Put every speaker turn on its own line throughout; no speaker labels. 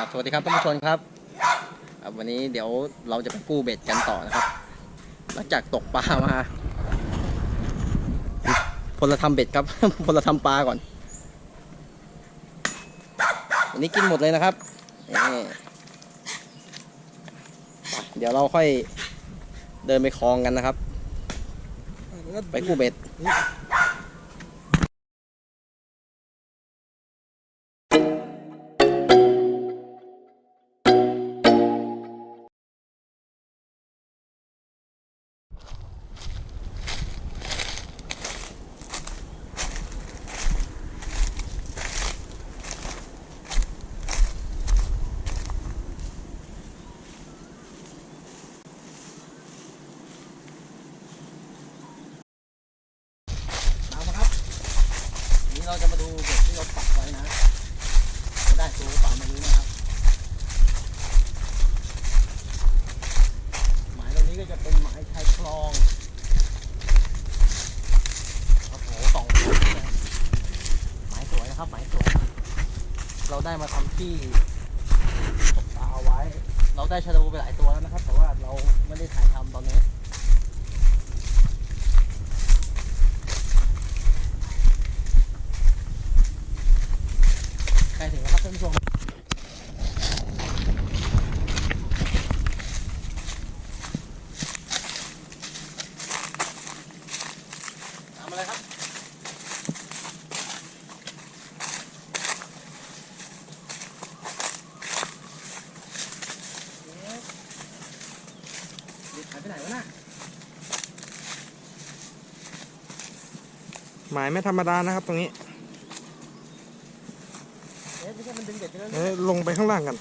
ครับสวัสดีครับท่านผู้ชมครับ วันนี้เดี๋ยวเราจะไปกู้เบ็ดกันต่อนะครับ หลังจากตกปลามา พลธรรมเบ็ดครับ พลธรรมปลาก่อน วันนี้กินหมดเลยนะครับ เดี๋ยวเราค่อยเดินไปคลองกันนะครับ ไปกู้เบ็ด มาทำที่ตกปลาเอาไว้ เราได้ชะโดไปหลายตัวแล้วนะครับ แต่ว่าเราไม่ได้ถ่ายทำตอนนี้ใกล้ถึงแล้วครับท่านผู้ชมทำอะไรครับ เอ๊ะเด็กหายไปไหนวะน่ะ
หมายไม่ธรรมดานะครับ ตรงนี้
เอ๊ะไม่ใช่มันดึงเด็กไปแล้ว
เอ้ยลงไปข้างล่างกัน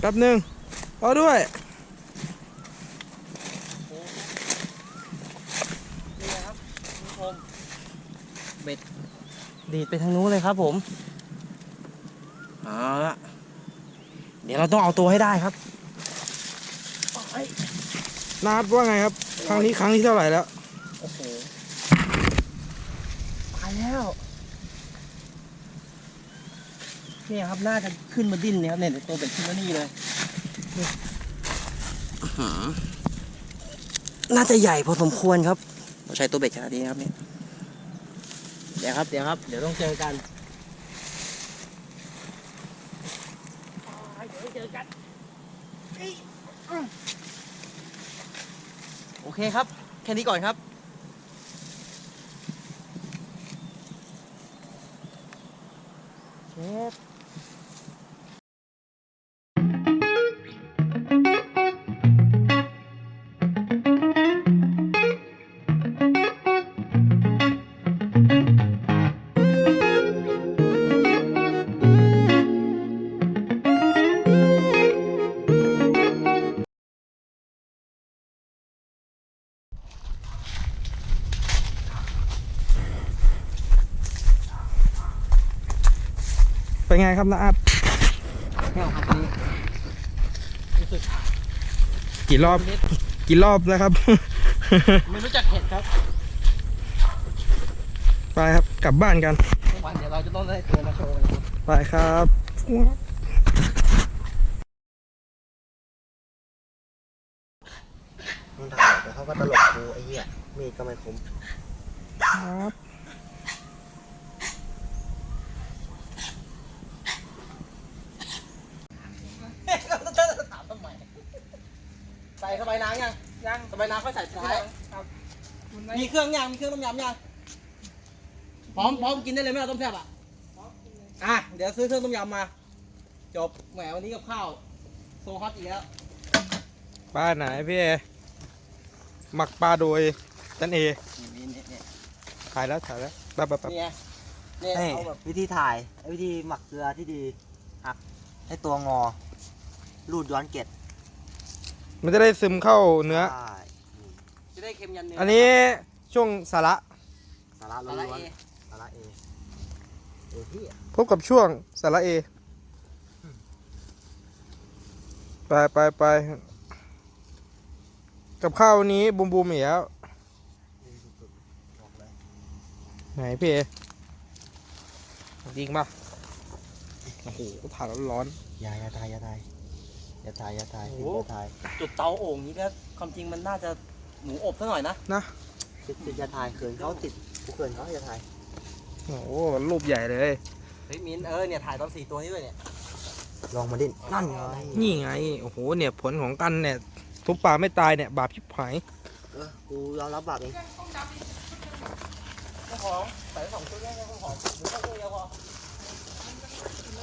แป๊บหนึ่งรอด้วย
นี่นะครับคุณผู้ชมเบ็ดดีดไปทางนู้นเลยครับผม เอาละเดี๋ยวเราต้องเอาตัวให้ได้ครับไป
นาดว่าไงครับ ครั้งนี้ครั้งที่เท่าไหร่แล้ว
โอ้โหตายแล้ว เนี่ยครับน่าจะขึ้นมาดิ้นเนี่ยครับเนี่ยเดี๋ยวตัวเบ็ดขึ้นมานี่เลยนี่อื้อหือน่าจะใหญ่พอสมควรครับ เราใช้ตัวเบ็ดขนาดนี้ครับเนี่ย เดี๋ยวครับ เดี๋ยวครับ เดี๋ยวต้องเจอกัน เจอกันโอเคครับ แค่นี้ก่อนครับเชฟ
เป็นไงครับนาอัด
แก้วครับนี้รู้สึก
กี่รอบ
นิด
กี่รอบแล้วครับ
ไม่รู้จักเห็ดครับ
ไปครับกลับบ้านกัน
ทุกวันเดี๋ยวเราจะต้องได้ตัวมาโชว์กันครับ
ไปครับ
มึงถ่ายแต่เขาก็ตลกกูไอ้เหี้ยมีดก็ไม่คม
ครับ
ถามทำไม ใส่สบายน้ำยังยังสบายน้ำค่อยใส่สุดท้ายมีเครื่องยังมีเครื่องต้มยำยังพร้อมพร้อมกินได้เลยไหมล่ะต้มแซ่บอะอะเดี๋ยวซื้อเครื่องต้มยำมา จบแหมวันนี้กับข้าวโซฮอตอีกแล้ว
บ้านไหนพี่เอหมักปลาโดยจันเอ
นี่นี่นี่
ถ่ายแล้วถ่ายแล้วแบบแบบแบบ
นี่ไงนี่
เอ้ย
เอาแบบ
วิธีถ่ายวิธีหมักเกลือที่ดีหักให้ตัวงอรูดย้อนเกล็ด
มันจะได้ซึมเข้าเนื้อ
ใช่
จะได้เค็มยันเนื้อ
อั
อั
นนี้ช่วงสาระ
สาระล้
สาระ
วน
เอ
ๆสาระเอเอที่
พบกับช่วงสาระเอไปไปไปกับข้าววันนี้บูมบูมอีกแล้ว
บอกเลย
ไหนพี่เอจริงป่ะโอ้โหถ่านร้อน
อย่าอย่าถ่ายอย่าถ่าย อย่าถ่ายอย่าถ่าย
โอ้
อ
โห
ย่าถ่าย
จุดเตาโอ่งนี้ก็ความจริงมันน่าจะหมูอบซะหน่อยนะ
ๆนะ
ติดติดอย่าถ่ายเขินเขาติดกูเขินเขาอย่าถ่าย
โอ้โหรูปใหญ่เลย
เฮ้ยมินเออเนี่ยถ่ายตอนสี่ตัวนี้ด้วยเนี่ย
ลองมาดินนั่นไง
นี่ไง โอ้โห เนี่ยผลของกันเนี่ย ทุบปลาไม่ตายเนี่ย บาปชิบหาย
เออกูยอมรับบาปเอง
เจ้าของใส่สองชุดแรกเจ้าของหรือแค่ตัวเดียวพอ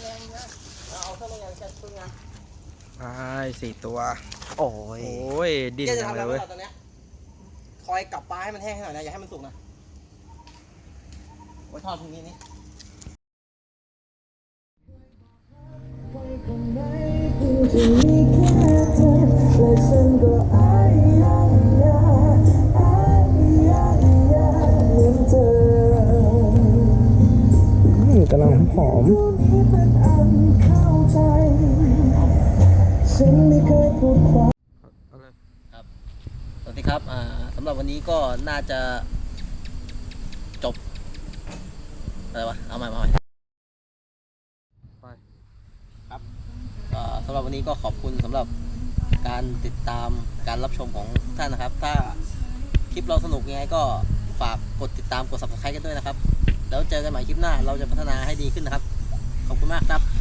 แรงนะเอาเอาเท่าไหร่ยังแค่ตัวงาน
ใช่สี่ตัว
โอ้ย
โอ้ยดิ้น
เจ๊จะ
จัง
ทำอะไร
เลย
ไว้
เว้ย
ตอนเนี้ยคอยกลับปลาให้มันแห้งให้หน่อยนะ อย่าให้มันสุกนะไว้ทอดพรุ่งนี้นี่
จะมีแค่เธอและฉันก็อายยายาอายยายาเหมือนเธอกำ
ลังหอม
ผู้นี้เป็นอันเข้าใจฉันไม่เคยพูดความ
สวัสดีครับอ่าสำหรับวันนี้ก็น่าจะจบ อะไรวะ เอาใหม่เอาใหม่
ไป
ครับก็สำหรับวันนี้ก็ขอบคุณสำหรับการติดตามการรับชมของทุกท่านนะครับ ถ้าคลิปเราสนุกยังไงก็ฝากกดติดตามกด subscribe กันด้วยนะครับ แล้วเจอกันใหม่คลิปหน้า เราจะพัฒนาให้ดีขึ้นนะครับ ขอบคุณมากครับ